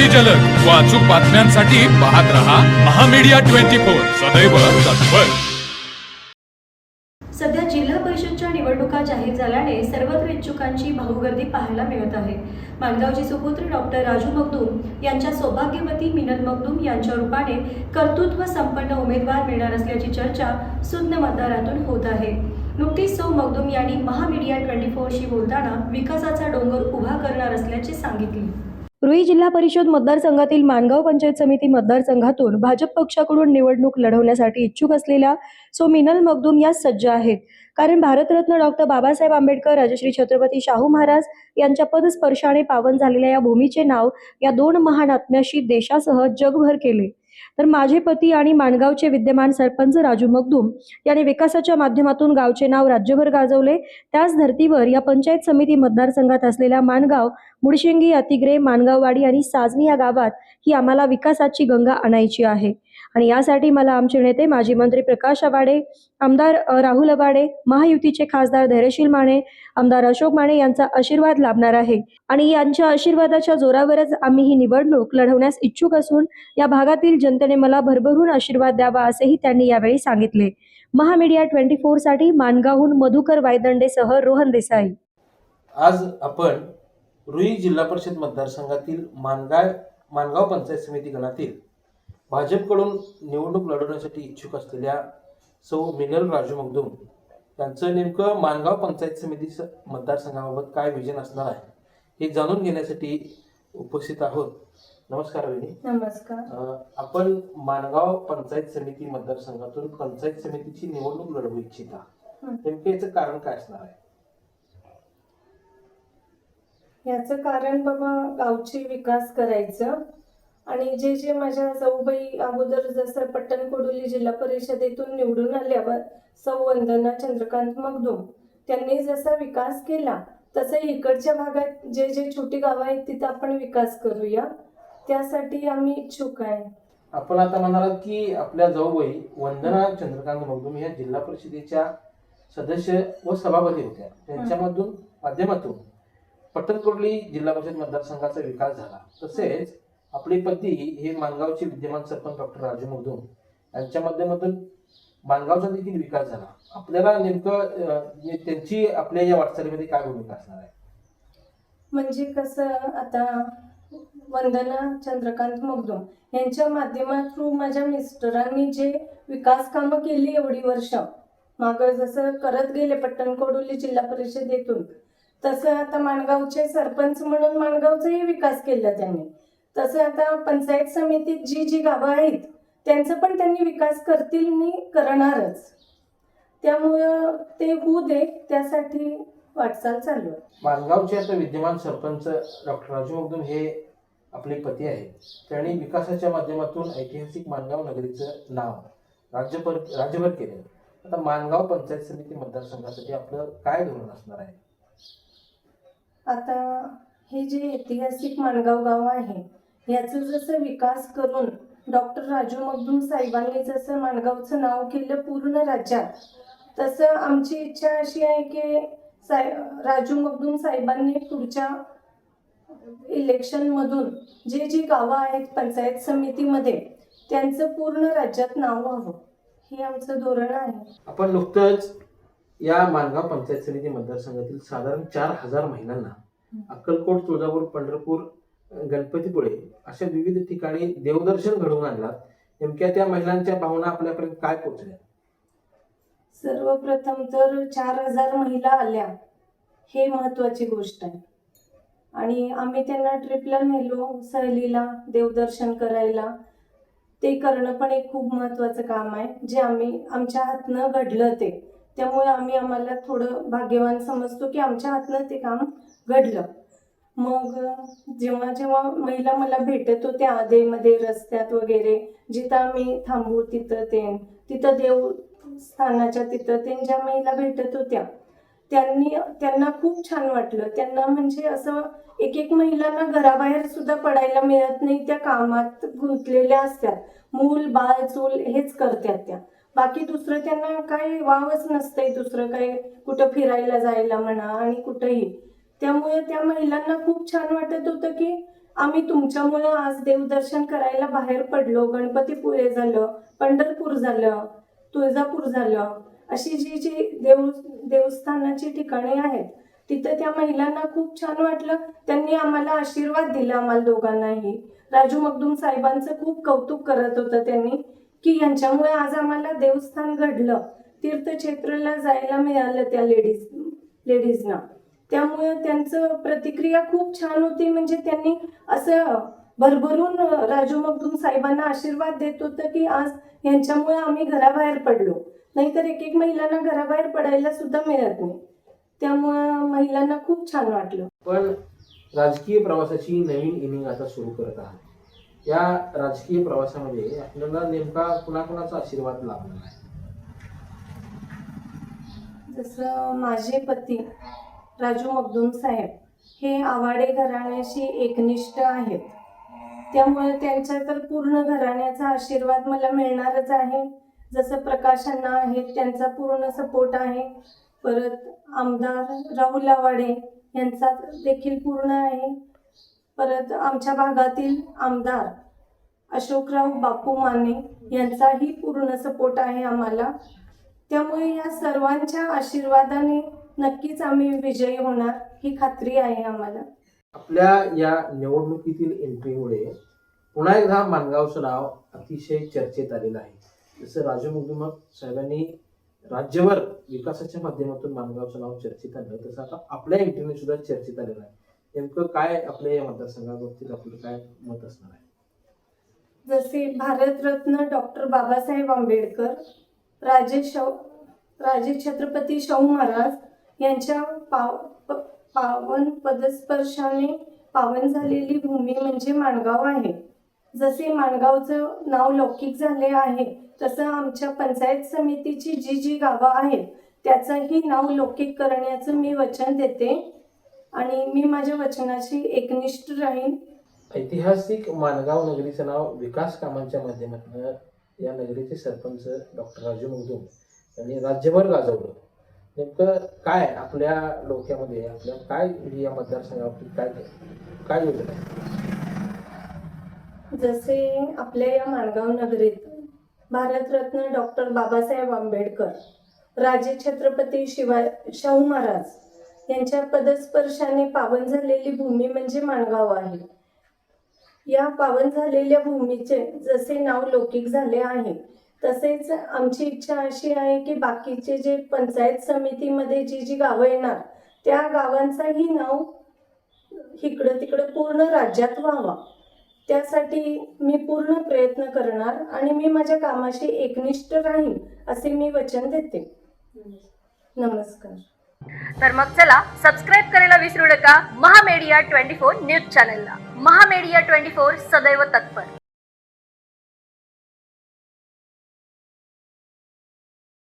अगदी जलद. व अचूक बातम्यांसाठी पाहत रहा महामीडिया ट्वेंटी फोर. सदैव तत्पर. सध्या जिल्हा परिषदच्या निवडणुका जाहीर झाल्याने सर्वत्र इच्छुकांची भाऊगर्दी पाहायला मिळत आहे. माणगावचे सुपुत्र डॉक्टर राजू मगदूम यांच्या सौभाग्यवती मिनल मगदूम यांच्या रूपाने कर्तृत्व संपन्न उमेदवार मिळणार असल्याची चर्चा सुज्ञ मतदारातून होत आहे. नुकतीच सौ मगदूम यांनी महामीडिया ट्वेंटी फोरशी बोलताना विकासाचा डोंगर उभा करणार असल्याचे सांगितले. रुई जिल्हा परिषद मतदारसंघातील मानगाव पंचायत समिती मतदारसंघातून भाजप पक्षाकडून निवडणूक लढवण्यासाठी इच्छुक असलेल्या सो मिनल मगदूम या सज्ज आहेत. कारण भारतरत्न डॉक्टर बाबासाहेब आंबेडकर राजश्री छत्रपती शाहू महाराज यांच्या पदस्पर्शाने पावन झालेल्या या भूमीचे नाव या दोन महान आत्म्याशी देशासह जगभर केले. तर माझे पती आणि माणगावचे विद्यमान सरपंच राजू मगदूम यांनी विकासाच्या माध्यमातून गावचे नाव राज्यभर गाजवले. त्याच धर्तीवर या पंचायत समिती मतदारसंघात असलेल्या माणगाव मुडशिंगी अतिग्रे माणगाववाडी आणि साजनी या गावात ही आम्हाला विकासाची गंगा आणायची आहे. आणि यासाठी मला आमचे नेते माजी मंत्री प्रकाश आवाडे आमदार राहुल अबाडे महायुतीचे खासदार धैर्यशील माने आमदार अशोक माने यांचा आशीर्वाद लाभणार आहे. आणि यांच्या आशीर्वादाच्या जोरावरच आम्ही ही निवडणूक लढवण्यास इच्छुक असून या भागातील जनतेने मला भरभरून आशीर्वाद द्यावा असेही त्यांनी यावेळी सांगितले. महामीडिया ट्वेंटी फोरसाठी मानगावहून मधुकर वायदंडेसह रोहन देसाई. आज आपण रुई जिल्हा परिषद मतदारसंघातील मानगाव मानगाव पंचायत समिती गणातील भाजपकडून निवडणूक लढवण्यासाठी इच्छुक असलेल्या सौ मिनल राजू मगदूम यांचं नेमकं मानगाव पंचायत समिती मतदारसंघाबाबत काय विजन असणार आहे हे जाणून घेण्यासाठी उपस्थित आहोत. नमस्कार वहिनी. नमस्कार. आपण मानगाव पंचायत समिती मतदारसंघातून पंचायत समितीची निवडणूक लढवू इच्छिता. नेमकं याचं कारण काय असणार आहे? याचं कारण बाबा गावचे विकास करायचं आणि जे जे माझ्या जाऊबाई अगोदर जसं पट्टण कोडोली जिल्हा परिषदेतून निवडून आल्यावर सौ वंदना चंद्रकांत मगदूम त्यांनी जसा विकास केला तसं इकडच्या भागात जे जे छोटी गावं आहेत तिथं आपण विकास करूया. त्यासाठी आम्ही इच्छुक आहे. आपण आता म्हणालात की आपल्या जाऊबाई वंदना चंद्रकांत मगदूम या जिल्हा परिषदेच्या सदस्य व सभापती होत्या. त्यांच्यामधून माध्यमातून पट्टणकोडली जिल्हा परिषद मतदारसंघाचा विकास झाला. तसेच आपले पती हे मानगावचे विद्यमान सरपंच डॉक्टर राजू मगदूम यांच्या माध्यमातून मानगावचा देखील विकास झाला. आपल्याला नेमकं त्यांची आपल्या या वाटचालीमध्ये काय भूमिका असणार आहे? म्हणजे कसं आता वंदना चंद्रकांत मुगदुम यांच्या माध्यमात थ्रू माझ्या मिस्टरांनी जे विकास कामं केली एवढी वर्ष माग जसं करत गेले पट्टण कोडोली जिल्हा परिषदेतून तसं आता माणगावचे सरपंच म्हणून माणगावचाही विकास केला त्यांनी. तसं आता पंचायत समितीत जी जी गावं आहेत त्यांचं पण त्यांनी विकास करतील मी करणारच. त्यामुळं ते होऊ दे त्यासाठी वाटचाल चालू आहे. मानगावचे आता विद्यमान सरपंच डॉक्टर राजू मगदूम हे आपले पती आहेत. त्यांनी विकासाच्या माध्यमातून ऐतिहासिक मानगाव नगरीचं नाव राज्यभर राज्यभर केले. आता मानगाव पंचायत समिती मतदारसंघासाठी आपलं काय धोरण असणार आहे? आता हे जे ऐतिहासिक माणगाव गाव आहे याचं जसं विकास करून डॉक्टर राजू मगदूम साहेबांनी जसं माणगावचं नाव केलं पूर्ण राज्यात तसं आमची इच्छा अशी आहे की साय राजू मगदूम साहेबांनी पुढच्या इलेक्शनमधून जे जी गावं आहेत पंचायत समितीमध्ये त्यांचं पूर्ण राज्यात नाव व्हावं. हे आमचं धोरण आहे. आपण नुकतंच या मानगाव पंचायत समिती मतदारसंघातील साधारण चार हजार महिलांना अक्कलकोट तुळजापूर पंढरपूर गणपतीपुळे अशा विविध ठिकाणी देवदर्शन घडवून आणलात. नेमक्या त्या महिलांच्या भावना आपल्यापर्यंत काय पोहोचल्या? सर्वप्रथम तर चार हजार महिला आल्या. हे महत्वाची गोष्ट आहे. आणि आम्ही त्यांना ट्रिपला नेलो सहलीला देवदर्शन करायला. ते करणं पण एक खूप महत्वाचं काम आहे. जे आम्ही आमच्या हातनं घडलं ते. त्यामुळे आम्ही आम्हाला थोडं भाग्यवान समजतो की आमच्या हातनं ते काम घडलं. मग जेव्हा जेव्हा महिला मला भेटत होत्या आधेमध्ये रस्त्यात वगैरे जिथं आम्ही थांबू तिथं ते तिथं देव स्थानाच्या तिथं ते ज्या महिला भेटत होत्या त्यांनी त्यांना खूप छान वाटलं. त्यांना म्हणजे असं एक एक महिलांना घराबाहेर सुद्धा पडायला मिळत नाही त्या कामात गुंतलेल्या असतात. मूल बाळ चूल हेच करतात त्या. बाकी दुसरं त्यांना काही वावच नसतंय दुसरं काही कुठं फिरायला जायला म्हणा आणि कुठंही. त्यामुळे त्या महिलांना खूप छान वाटत होतं की आम्ही तुमच्यामुळं आज देवदर्शन करायला बाहेर पडलो गणपतीपुळे झालं पंढरपूर झालं तुळजापूर झालं अशी जी जी देव देवस्थानाची ठिकाणे आहेत तिथं त्या महिलांना खूप छान वाटलं. त्यांनी आम्हाला आशीर्वाद दिला आम्हाला दोघांनाही. राजू मगदूम साहेबांचं खूप कौतुक करत होतं त्यांनी की यांच्यामुळे आज आम्हाला देवस्थान घडलं. तीर्थक्षेत्राला जायला मिळालं त्या लेडीज लेडीजना. त्यामुळे त्यांचं प्रतिक्रिया खूप छान होती. म्हणजे त्यांनी असं भरभरून राजू मगदूम साहेबांना आशीर्वाद देत होतं की आज यांच्यामुळे आम्ही घराबाहेर पडलो. नाहीतर एक एक महिलांना घराबाहेर पडायला सुद्धा मिळत नाही. त्यामुळं महिलांना खूप छान वाटलं. पण राजकीय प्रवासाची नवीन इनिंग आता सुरू करत आहात या राजकीय प्रवासामध्ये आपल्याला नेमका कुणाकुणाचा आशीर्वाद लाभला आहे? जसं माझे पती राजू मगदूम साहेब हे आवाडे घराण्याशी एकनिष्ठ आहेत. त्यामुळे त्यांच्या तर पूर्ण घराण्याचा आशीर्वाद मला मिळणारच आहे. जसं प्रकाशांना आहे त्यांचा पूर्ण सपोर्ट आहे. परत आमदार राहुल आवाडे यांचा देखील पूर्ण आहे. परत आमच्या भागातील आमदार अशोकराव बापू माने यांचाही पूर्ण सपोर्ट आहे आम्हाला. त्यामुळे या सर्वांच्या आशीर्वादाने नक्कीच आम्ही विजयी होणार ही खात्री आहे आम्हाला. आपल्या या निवडणुकीतील एंट्रीमुळे पुन्हा एकदा मानगावचं नाव अतिशय चर्चेत आलेलं आहे. जसं राजू मुगदुम साहेबांनी राज्यभर विकासाच्या माध्यमातून मानगावचं नाव चर्चेत आलं तसं आता आपल्या एंट्रीने सुद्धा चर्चेत आलेलं आहे. नेमकं काय आपल्या या मतदारसंघाबाबतीत आपलं काय मत असणार आहे? जसे भारतरत्न डॉक्टर बाबासाहेब आंबेडकर राजे शाहू राजे छत्रपती शाहू महाराज यांच्या पाव प- पावन पदस्पर्शाने पावन झालेली भूमी म्हणजे माणगाव आहे. जसे माणगावचं नाव लौकिक झाले आहे तसं आमच्या पंचायत समितीची जी जी गावं आहेत त्याचंही नाव लौकिक करण्याचं मी वचन देते. आणि मी माझ्या वचनाशी एकनिष्ठ राहीन. ऐतिहासिक माणगाव नगरीचं नाव विकास कामांच्या माध्यमातून या नगरीचे सरपंच डॉक्टर राजू मुगदुम यांनी राज्यभर गाजवलं. नेमकं काय आपल्या डोक्यामध्ये आपल्या काय या मतदारसंघाबाबतीत काय काय योजना आहे जसे आपल्या या माणगाव नगरीत भारतरत्न डॉक्टर बाबासाहेब आंबेडकर राजे छत्रपती शिवाय शाहू महाराज यांच्या पदस्पर्शाने पावन झालेली भूमी म्हणजे माणगाव आहे. या पावन झालेल्या भूमीचे जसे नाव लौकिक झाले आहे तसेच आमची इच्छा अशी आहे की बाकीचे जे पंचायत समितीमध्ये जी जी गावं येणार त्या गावांचाही नाव इकडं तिकडं पूर्ण राज्यात व्हावा. त्यासाठी मी पूर्ण प्रयत्न करणार आणि मी माझ्या कामाशी एकनिष्ठ राहीन असे मी वचन देते. नमस्कार. तर मग चला सबस्क्राईब करायला विसरू नका. महामेडिया ट्वेंटी फोर न्यूज चॅनलला. महामेडिया ट्वेंटी फोर सदैव तत्पर.